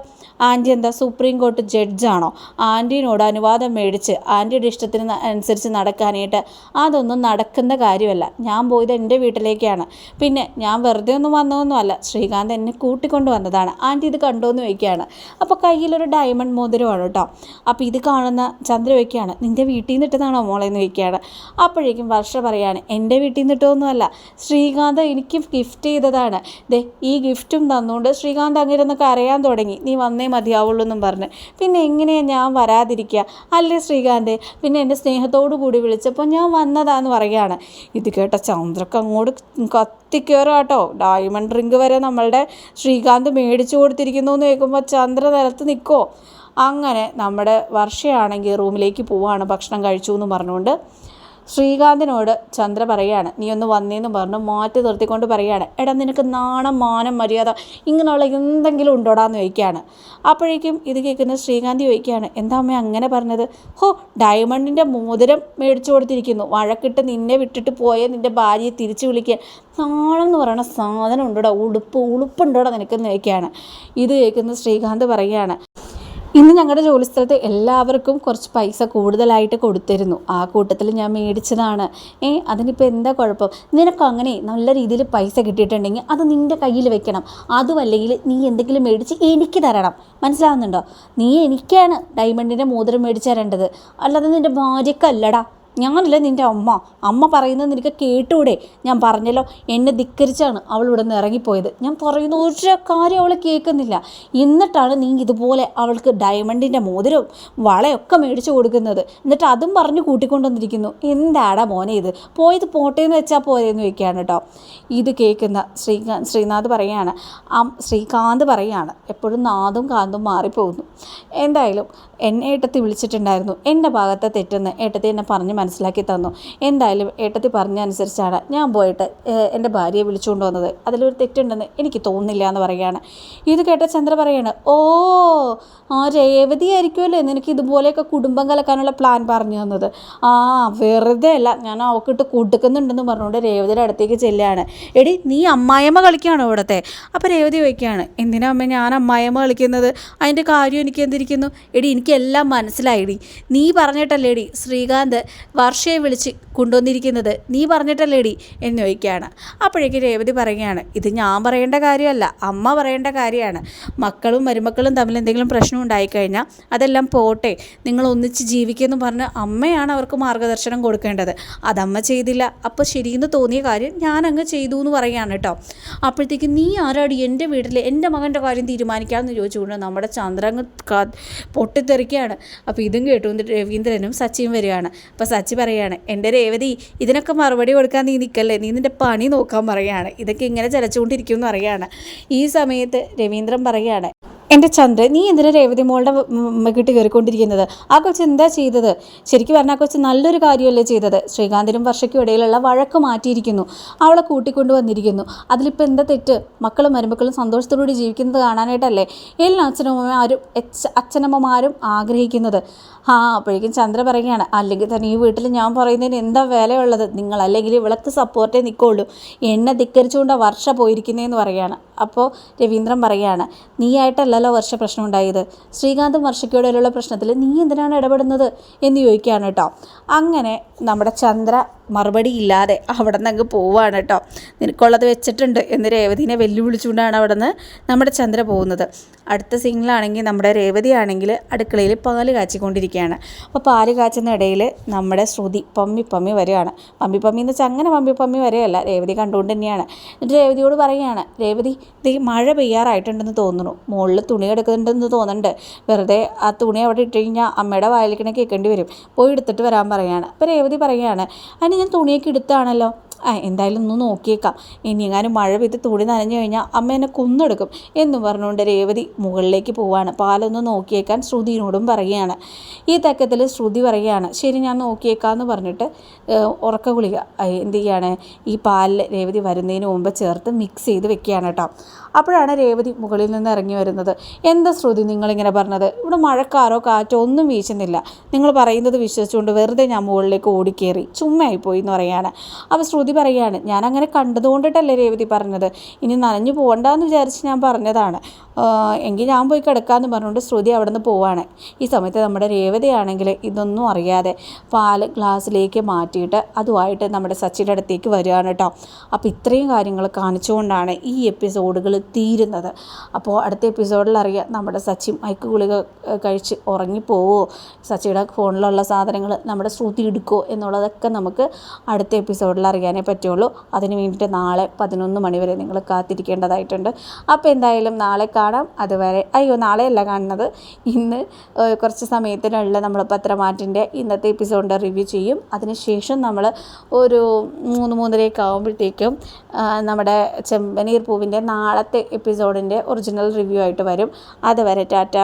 ആന്റി എന്താ സുപ്രീം കോർട്ട് ജഡ്ജാണോ? ആന്റീനോട് അനുവാദം മേടിച്ച് ആന്റിയുടെ ഇഷ്ടത്തിന് അനുസരിച്ച് നടക്കാനായിട്ട് അതൊന്നും നടക്കുന്ന കാര്യമല്ല. ഞാൻ പോയത് എന്റെ വീട്ടിലേക്കാണ്. പിന്നെ ഞാൻ വെറുതെ ഒന്നും വന്നതൊന്നുമല്ല. ശ്രീകാന്ത് എന്നെ കൂട്ടിക്കൊണ്ട് വന്നതാണ്. ആന്റി ഇത് കണ്ടോന്ന് ചോദിക്കുകയാണ്. അപ്പോൾ കയ്യിലൊരു ഡയമണ്ട് മോതിരമാണ് കേട്ടോ. അപ്പോൾ ഇത് കാണുന്ന ചന്ദ്ര വയ്ക്കുകയാണ് നിന്റെ വീട്ടിൽ നിന്ന് ഇട്ടതാണോ മോളെ? എന്ന് ചോദിക്കുകയാണ്. അപ്പോഴേക്കും വർഷ പറയാണ് എന്റെ വീട്ടിൽ നിന്ന് ഇട്ടതൊന്നുമല്ല. ശ്രീകാന്ത് എനിക്ക് ഗിഫ്റ്റ് ചെയ്തതാണ്. ദേ ഈ ഗിഫ്റ്റും തന്നുകൊണ്ട് ശ്രീകാന്ത് അങ്ങനെ കരയാൻ തുടങ്ങി. നീ വന്നേ മതിയാവുള്ളൂ എന്നും പറഞ്ഞ്. പിന്നെ എങ്ങനെയാണ് ഞാൻ വരാതിരിക്കുക. അല്ലേ ശ്രീകാന്ത്? പിന്നെ എന്റെ സ്നേഹത്തോടു കൂടി വിളിച്ചപ്പോൾ ഞാൻ വന്നതാന്ന് പറയുകയാണ്. ഇത് കേട്ട ചന്ദ്രക്ക് അങ്ങോട്ട് കത്തിക്കയറുക കേട്ടോ ഡയമണ്ട് റിങ്ക് വരെ നമ്മളുടെ ശ്രീകാന്ത് മേടിച്ചു കൊടുത്തിരിക്കുന്നു എന്ന് കേൾക്കുമ്പോൾ ചന്ദ്ര നിലത്ത് നിൽക്കുമോ അങ്ങനെ നമ്മുടെ വർഷയാണെങ്കിൽ റൂമിലേക്ക് പോവാണ് ഭക്ഷണം കഴിച്ചു എന്ന് പറഞ്ഞുകൊണ്ട് ശ്രീകാന്തിനോട് ചന്ദ്ര പറയാണ് നീ ഒന്ന് വന്നേന്ന് പറഞ്ഞു മാറ്റി നിർത്തിക്കൊണ്ട് പറയാണ് എടാ നിനക്ക് നാണം മാനം മര്യാദ ഇങ്ങനെയുള്ള എന്തെങ്കിലും ഉണ്ടോടാന്ന് ചോദിക്കുകയാണ്. അപ്പോഴേക്കും ഇത് കേൾക്കുന്ന ശ്രീകാന്തി ചോദിക്കുകയാണ് എന്താ അമ്മ അങ്ങനെ പറഞ്ഞത്? ഹോ ഡയമണ്ടിന്റെ മോതിരം മേടിച്ചു കൊടുത്തിരിക്കുന്നു. വഴക്കിട്ട് നിന്നെ വിട്ടിട്ട് പോയ നിന്റെ ഭാര്യയെ തിരിച്ചു വിളിക്കുക നാണം എന്ന് പറയുന്ന സാധനം ഉണ്ടോടാ? ഉടുപ്പ് ഉളുപ്പുണ്ടോടാ നിനക്കെന്ന് ചോദിക്കുകയാണ്. ഇത് കേൾക്കുന്ന ശ്രീകാന്ത് പറയുകയാണ് ഇന്ന് ഞങ്ങളുടെ ജോലിസ്ഥലത്ത് എല്ലാവർക്കും കുറച്ച് പൈസ കൂടുതലായിട്ട് കൊടുത്തിരുന്നു. ആ കൂട്ടത്തിൽ ഞാൻ മേടിച്ചതാണ്. ഏ അതിനിപ്പോൾ എന്താ കുഴപ്പം? നിനക്ക് അങ്ങനെ നല്ല രീതിയിൽ പൈസ കിട്ടിയിട്ടുണ്ടെങ്കിൽ അത് നിന്റെ കയ്യിൽ വെക്കണം. അതും അല്ലെങ്കിൽ നീ എന്തെങ്കിലും മേടിച്ച് എനിക്ക് തരണം. മനസ്സിലാവുന്നുണ്ടോ? നീ എനിക്കാണ് ഡയമണ്ടിന്റെ മോതിരം മേടിച്ച് തരേണ്ടത്. അല്ലാതെ നിന്റെ ഭാര്യക്കല്ലടാ. ഞാനല്ല നിന്റെ അമ്മ. അമ്മ പറയുന്നത് നിനക്ക് കേട്ടൂടെ? ഞാൻ പറഞ്ഞല്ലോ എന്നെ ധിക്കരിച്ചാണ് അവൾ ഇവിടെ നിന്ന് ഇറങ്ങിപ്പോയത്. ഞാൻ പറയുന്ന ഒരു കാര്യം അവൾ കേൾക്കുന്നില്ല. എന്നിട്ടാണ് നീ ഇതുപോലെ അവൾക്ക് ഡയമണ്ടിന്റെ മോതിരവും വളയൊക്കെ മേടിച്ചു കൊടുക്കുന്നത്. എന്നിട്ട് അതും പറഞ്ഞ് കൂട്ടിക്കൊണ്ടുവന്നിരിക്കുന്നു. എന്താടാ മോനെ ഇത്? പോയത് പോട്ടേന്ന് വെച്ചാൽ പോരെന്ന് ചോദിക്കുകയാണ് കേട്ടോ. ഇത് കേൾക്കുന്ന ശ്രീകാന്ത് ശ്രീനാഥ് പറയാണ് ശ്രീകാന്ത് പറയുകയാണ്. എപ്പോഴും നാദും കാന്തും മാറിപ്പോകുന്നു. എന്തായാലും എന്നെ ഏട്ടത്തി വിളിച്ചിട്ടുണ്ടായിരുന്നു. എന്റെ ഭാഗത്തെ തെറ്റെന്ന്. ഏട്ടത്തി എന്നെ പറഞ്ഞ് മനസ്സിലാക്കി തന്നു. എന്തായാലും ഏട്ടത്തി പറഞ്ഞ അനുസരിച്ചാണ് ഞാൻ പോയിട്ട് എന്റെ ഭാര്യയെ വിളിച്ചുകൊണ്ട് വന്നത്. അതിലൊരു തെറ്റുണ്ടെന്ന് എനിക്ക് തോന്നുന്നില്ല എന്ന് പറയുകയാണ്. ഇത് കേട്ട ചന്ദ്ര പറയാണ് ഓ ആ രേവതി ആയിരിക്കുമല്ലേ നിനക്ക് ഇതുപോലെയൊക്കെ കുടുംബം കലക്കാനുള്ള പ്ലാൻ പറഞ്ഞു തന്നത്. ആ വെറുതെ അല്ല ഞാൻ അവക്കിട്ട് കൊടുക്കുന്നുണ്ടെന്ന് പറഞ്ഞുകൊണ്ട് രേവതിയുടെ അടുത്തേക്ക് ചെല്ലുകയാണ്. എടി നീ അമ്മായിയമ്മ കളിക്കുകയാണോ ഇവിടുത്തെ? അപ്പോൾ രേവതി ചോദിക്കുകയാണ് എന്തിനാ അമ്മ ഞാൻ അമ്മായിയമ്മ കളിക്കുന്നത്? അതിന്റെ കാര്യം എനിക്ക് എന്തിരിക്കുന്നു? എടി എനിക്കെല്ലാം മനസ്സിലായിടി നീ പറഞ്ഞിട്ടല്ലേടി ശ്രീകാന്ത് വർഷയെ വിളിച്ച് കൊണ്ടുവന്നിരിക്കുന്നത് നീ പറഞ്ഞിട്ടല്ലേടി എന്ന് ചോദിക്കുകയാണ്. അപ്പോഴേക്ക് രേവതി പറയുകയാണ് ഇത് ഞാൻ പറയേണ്ട കാര്യമല്ല അമ്മ പറയേണ്ട കാര്യമാണ്. മക്കളും മരുമക്കളും തമ്മിൽ എന്തെങ്കിലും പ്രശ്നം ഉണ്ടായിക്കഴിഞ്ഞാൽ അതെല്ലാം പോട്ടെ നിങ്ങൾ ഒന്നിച്ച് ജീവിക്കുമെന്ന് പറഞ്ഞ് അമ്മയാണ് അവർക്ക് മാർഗദർശനം കൊടുക്കേണ്ടത്. അതമ്മ ചെയ്തില്ല. അപ്പോൾ ശരിയെന്ന് തോന്നിയ കാര്യം ഞാൻ അങ്ങ് ചെയ്തു എന്ന് പറയുകയാണ് കേട്ടോ. അപ്പോഴത്തേക്ക് നീ ആരാടി എന്റെ വീട്ടിൽ എന്റെ മകന്റെ കാര്യം തീരുമാനിക്കാമെന്ന് ചോദിച്ചുകൊണ്ട് നമ്മുടെ ചന്ദ്രങ്ങ് പൊട്ടിത്തെറിക്കുകയാണ്. അപ്പോൾ ഇതും കേട്ടു. രവീന്ദ്രനും സച്ചിയും വരികയാണ്. അപ്പോൾ സച്ചി പറയാണ് എന്റെ രേവതി ഇതിനൊക്കെ മറുപടി കൊടുക്കാൻ നീ നിൽക്കല്ലേ നീ നിന്റെ പണി നോക്കാൻ പറയുകയാണ് ഇതൊക്കെ ഇങ്ങനെ ചലച്ചുകൊണ്ടിരിക്കും എന്ന് പറയുകയാണ് ഈ സമയത്ത് രവീന്ദ്രൻ പറയുകയാണ് എന്റെ ചന്ദ്രൻ നീ എന്തിനാ രേവതി മോളുടെ കിട്ടി കയറിക്കൊണ്ടിരിക്കുന്നത് ആ കൊച്ച് എന്താ ചെയ്തത്? ശരിക്കും പറഞ്ഞാൽ ആ കൊച്ച് നല്ലൊരു കാര്യമല്ലേ ചെയ്തത്. ശ്രീകാന്തിനും വർഷയ്ക്കും ഇടയിലുള്ള വഴക്ക് മാറ്റിയിരിക്കുന്നു. അവളെ കൂട്ടിക്കൊണ്ട് വന്നിരിക്കുന്നു. അതിലിപ്പോൾ എന്താ തെറ്റ്? മക്കളും മരുമക്കളും സന്തോഷത്തോടുകൂടി ജീവിക്കുന്നത് കാണാനായിട്ടല്ലേ? എല്ലാ അച്ഛനമ്മമാരും അച്ഛനമ്മമാരും ആഗ്രഹിക്കുന്നത്. ആ അപ്പോഴേക്കും ചന്ദ്ര പറയുകയാണ് അല്ലെങ്കിൽ തന്നെ ഈ വീട്ടിൽ ഞാൻ പറയുന്നതിന് എന്താ വിലയുള്ളത്? നിങ്ങൾ അല്ലെങ്കിൽ ഇവളക്ക് സപ്പോർട്ടേ നിൽക്കുള്ളൂ എന്നെ ധിക്കരിച്ചുകൊണ്ട് വർഷ പോയിരിക്കുന്നതെന്ന് പറയുകയാണ് അപ്പോൾ രവീന്ദ്രൻ പറയുകയാണ് നീയായിട്ടല്ലല്ലോ വർഷ പ്രശ്നം ഉണ്ടായത് ശ്രീകാന്തും വർഷയ്ക്കോടെയുള്ള പ്രശ്നത്തിൽ നീ എന്തിനാണ് ഇടപെടുന്നത് എന്ന് ചോദിക്കുകയാണ് കേട്ടോ. അങ്ങനെ നമ്മുടെ ചന്ദ്ര മറുപടി ഇല്ലാതെ അവിടെ നിന്ന് അങ്ങ് പോവുകയാണ് കേട്ടോ. നിനക്കുള്ളത് വെച്ചിട്ടുണ്ട് എന്ന് രേവതിനെ വെല്ലുവിളിച്ചുകൊണ്ടാണ് അവിടെ നിന്ന് നമ്മുടെ ചന്ദ്ര പോകുന്നത്. അടുത്ത സീനിലാണെങ്കിൽ നമ്മുടെ രേവതി ആണെങ്കിൽ അടുക്കളയിൽ പാൽ കാച്ചിക്കൊണ്ടിരിക്കുകയാണ്. അപ്പോൾ പാൽ കാച്ചുന്ന ഇടയിൽ നമ്മുടെ ശ്രുതി പമ്മി പമ്മി വരികയാണ്. പമ്മി പമ്മി എന്ന് വെച്ചാൽ അങ്ങനെ പമ്മി പമ്മി വരികയല്ല. രേവതി കണ്ടുകൊണ്ട് തന്നെയാണ്. എന്നിട്ട് രേവതിയോട് പറയുകയാണ് രേവതി ഇത് മഴ പെയ്യാറായിട്ടുണ്ടെന്ന് തോന്നുന്നു. മുകളിൽ തുണി എടുക്കുന്നുണ്ടെന്ന് തോന്നുന്നുണ്ട്. വെറുതെ ആ തുണി അവിടെ ഇട്ട് കഴിഞ്ഞാൽ അമ്മയുടെ വായിലേക്കിനെ കേൾക്കേണ്ടി വരും. പോയി എടുത്തിട്ട് വരാൻ പറയുകയാണ് അപ്പോൾ രേവതി പറയുകയാണ് അതിന് ഞാൻ തുണിയൊക്കെ എടുത്താണല്ലോ. ആ എന്തായാലും ഒന്ന് നോക്കിയേക്കാം. ഇനി എങ്ങാനും മഴ പെയ്ത് തുണി നനഞ്ഞു കഴിഞ്ഞാൽ അമ്മ എന്നെ കൊന്നെടുക്കും എന്ന് പറഞ്ഞുകൊണ്ട് രേവതി മുകളിലേക്ക് പോവാണ്. പാലൊന്ന് നോക്കിയേക്കാൻ ശ്രുതിനോടും പറയുകയാണ്. ഈ തക്കത്തിൽ ശ്രുതി പറയുകയാണ് ശരി ഞാൻ നോക്കിയേക്കാമെന്ന് പറഞ്ഞിട്ട് ഉറക്ക ഗുളിക എന്ത് ചെയ്യാണ്? ഈ പാലിൽ രേവതി വരുന്നതിന് മുമ്പ് ചേർത്ത് മിക്സ് ചെയ്ത് വെക്കുകയാണ് കേട്ടോ. അപ്പോഴാണ് രേവതി മുകളിൽ നിന്ന് ഇറങ്ങി വരുന്നത്. എന്താ ശ്രുതി നിങ്ങളിങ്ങനെ പറഞ്ഞത്? ഇവിടെ മഴക്കാരോ കാറ്റോ ഒന്നും വീശുന്നില്ല. നിങ്ങൾ പറയുന്നത് വിശ്വസിച്ചുകൊണ്ട് വെറുതെ ഞാൻ മുകളിലേക്ക് ഓടിക്കേറി. ചുമ്മയായിപ്പോയി എന്ന് പറയുകയാണ് അപ്പോൾ ശ്രുതി പറയുകയാണ് ഞാൻ അങ്ങനെ കണ്ടതുകൊണ്ടിട്ടല്ലേ രേവതി പറഞ്ഞത്. ഇനി നനഞ്ഞു പോകണ്ടെന്ന് വിചാരിച്ച് ഞാൻ പറഞ്ഞതാണ്. എങ്കിൽ ഞാൻ പോയി കിടക്കാമെന്ന് പറഞ്ഞുകൊണ്ട് ശ്രുതി അവിടെ നിന്ന് പോവാണ്. ഈ സമയത്ത് നമ്മുടെ രേവതിയാണെങ്കിൽ ഇതൊന്നും അറിയാതെ പാൽ ഗ്ലാസ്സിലേക്ക് മാറ്റിയിട്ട് അതുമായിട്ട് നമ്മുടെ സച്ചിന്റെ അടുത്തേക്ക് വരികയാണ് കേട്ടോ. അപ്പോൾ ഇത്രയും കാര്യങ്ങൾ കാണിച്ചുകൊണ്ടാണ് ഈ എപ്പിസോഡുകൾ തീരുന്നത്. അപ്പോൾ അടുത്ത എപ്പിസോഡിൽ അറിയാം നമ്മുടെ സച്ചി മയക്ക് ഗുളിക കഴിച്ച് ഉറങ്ങിപ്പോവോ? സച്ചിയുടെ ഫോണിലുള്ള സാധനങ്ങൾ നമ്മുടെ ശ്രുതി എടുക്കുമോ എന്നുള്ളതൊക്കെ നമുക്ക് അടുത്ത എപ്പിസോഡിൽ അറിയാനേ പറ്റുള്ളൂ. അതിന് വേണ്ടിയിട്ട് നാളെ പതിനൊന്ന് മണിവരെ നിങ്ങൾ കാത്തിരിക്കേണ്ടതായിട്ടുണ്ട്. അപ്പോൾ എന്തായാലും നാളെ കാണാം. അതുവരെ അയ്യോ നാളെയല്ല കാണുന്നത്. ഇന്ന് കുറച്ച് സമയത്തിനുള്ള നമ്മൾ പത്രമാറ്റിന്റെ ഇന്നത്തെ എപ്പിസോഡിന്റെ റിവ്യൂ ചെയ്യും. അതിനുശേഷം നമ്മൾ ഒരു മൂന്ന് മൂന്നരയൊക്കെ ആകുമ്പോഴത്തേക്കും നമ്മുടെ ചെമ്പനീർ പൂവിന്റെ നാളത്തെ എപ്പിസോഡിന്റെ ഒറിജിനൽ റിവ്യൂ ആയിട്ട് വരും. അതുവരെ ടാറ്റ.